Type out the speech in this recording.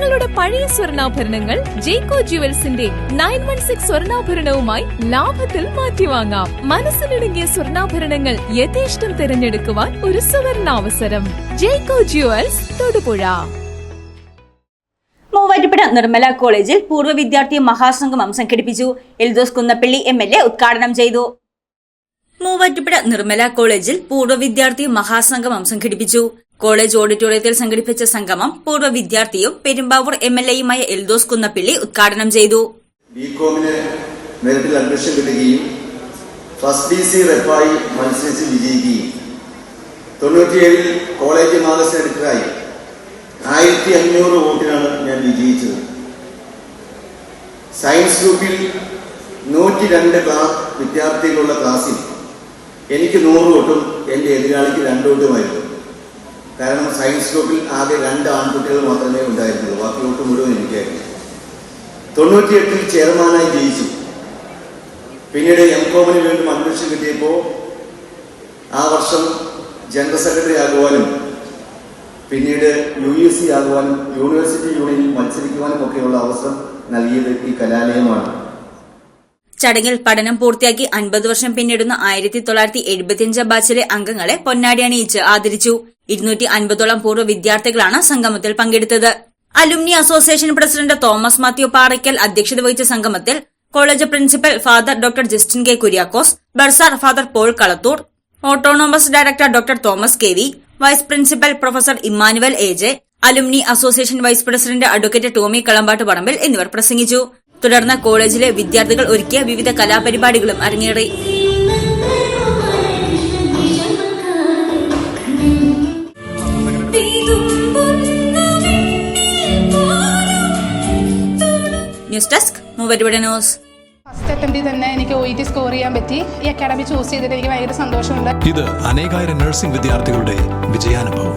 നിങ്ങളുടെ പഴയ സ്വർണാഭരണങ്ങൾ ജേക്കോ ജുവൽസിന്റെ നയൻ വൺ സിക്സ് സ്വർണാഭരണവുമായി ലാഭത്തിൽ മാറ്റിവാങ്ങാം. മനസ്സിലിടുങ്ങിയ സ്വർണാഭരണങ്ങൾ യഥേഷ്ടം തിരഞ്ഞെടുക്കുവാൻ ഒരു സുവർണാവസരം. ജേക്കോ ജുവൽസ് തൊടുപുഴ. മൂവാറ്റുപുഴ നിർമ്മല കോളേജിൽ പൂർവ വിദ്യാർത്ഥി മഹാസംഗമം സംഘടിപ്പിച്ചു. Eldhose Kunnappilly M L A ഉദ്ഘാടനം ചെയ്തു. മൂവാറ്റുപുഴ നിർമ്മല കോളേജിൽ പൂർവ വിദ്യാർത്ഥി മഹാസംഗമം സംഘടിപ്പിച്ചു കോളേജ് ഓഡിറ്റോറിയത്തിൽ സംഘടിപ്പിച്ച സംഗമം പൂർവ വിദ്യാർത്ഥിയും പെരുമ്പാവൂർ എം എൽ എയുമായ എൽദോസ് കുന്നപ്പിള്ളി ഉദ്ഘാടനം ചെയ്തു. ഫസ്റ്റ് കോളേജ് ആയിരത്തി അഞ്ഞൂറ് വോട്ടിനാണ് ഞാൻ വിജയിച്ചത്. സയൻസ് ഗ്രൂപ്പിൽ നൂറ്റി രണ്ട് ക്ലാസ് വിദ്യാർത്ഥികളുള്ള ക്ലാസ്സിൽ എനിക്ക് നൂറ് വോട്ടും എന്റെ എതിരാളിക്ക് രണ്ട് വോട്ടുമായിരുന്നു കാരണം സയൻസ് ഗ്രൂപ്പിൽ ആകെ രണ്ട് ആൺകുട്ടികൾ മാത്രമേ ഉണ്ടായിരുന്നുള്ളൂ. ബാക്കി വോട്ട് മുഴുവൻ എനിക്കായിരുന്നു. തൊണ്ണൂറ്റിയെട്ടിൽ ചെയർമാനായി ജയിച്ചു. പിന്നീട് എം കോമിന് വീണ്ടും അഡ്മിഷൻ കിട്ടിയപ്പോൾ ആ വർഷം ജനറൽ സെക്രട്ടറി ആകുവാനും പിന്നീട് യു എസ് സി ആകുവാനും യൂണിവേഴ്സിറ്റി യൂണിയനിൽ മത്സരിക്കുവാനും ഒക്കെയുള്ള അവസരം നൽകിയത് ഈ കലാലയമാണ്. ചടങ്ങിൽ പഠനം പൂർത്തിയാക്കി അൻപത് വർഷം പിന്നിടുന്ന ആയിരത്തി തൊള്ളായിരത്തി എഴുപത്തിയഞ്ച് ബാച്ചിലെ അംഗങ്ങളെ പൊന്നാടി അണിയിച്ച് ആദരിച്ചു. ഇരുന്നൂറ്റി അൻപതോളം പൂർവ വിദ്യാർത്ഥികളാണ് സംഗമത്തിൽ പങ്കെടുത്തത്. Alumni association president Thomas Mathew Parackal അധ്യക്ഷത വഹിച്ച സംഗമത്തിൽ college principal father doctor Justin K Kuriakose bursar father Paul Kalathoor autonomous director doctor Thomas K V vice principal professor Emmanuel A J alumni association vice president advocate Tommy Kalambattu Parambil എന്നിവർ പ്രസംഗിച്ചു. തുടർന്ന് കോളേജിലെ വിദ്യാർത്ഥികൾ ഒരുക്കിയ വിവിധ കലാപരിപാടികളും അരങ്ങേറി. News desk മൂവരുപട ന്യൂസ്. ഫസ്റ്റ് അറ്റംപ്റ്റിൽ തന്നെ എനിക്ക് ഒ ടി സ്കോർ ചെയ്യാൻ പറ്റി. ഈ അക്കാഡമി ചൂസ് ചെയ്തിട്ട് എനിക്ക് ഭയങ്കര സന്തോഷമുണ്ട്. ഇത് അനേകായിരം നഴ്സിംഗ് വിദ്യാർത്ഥികളുടെ വിജയാനുഭവം.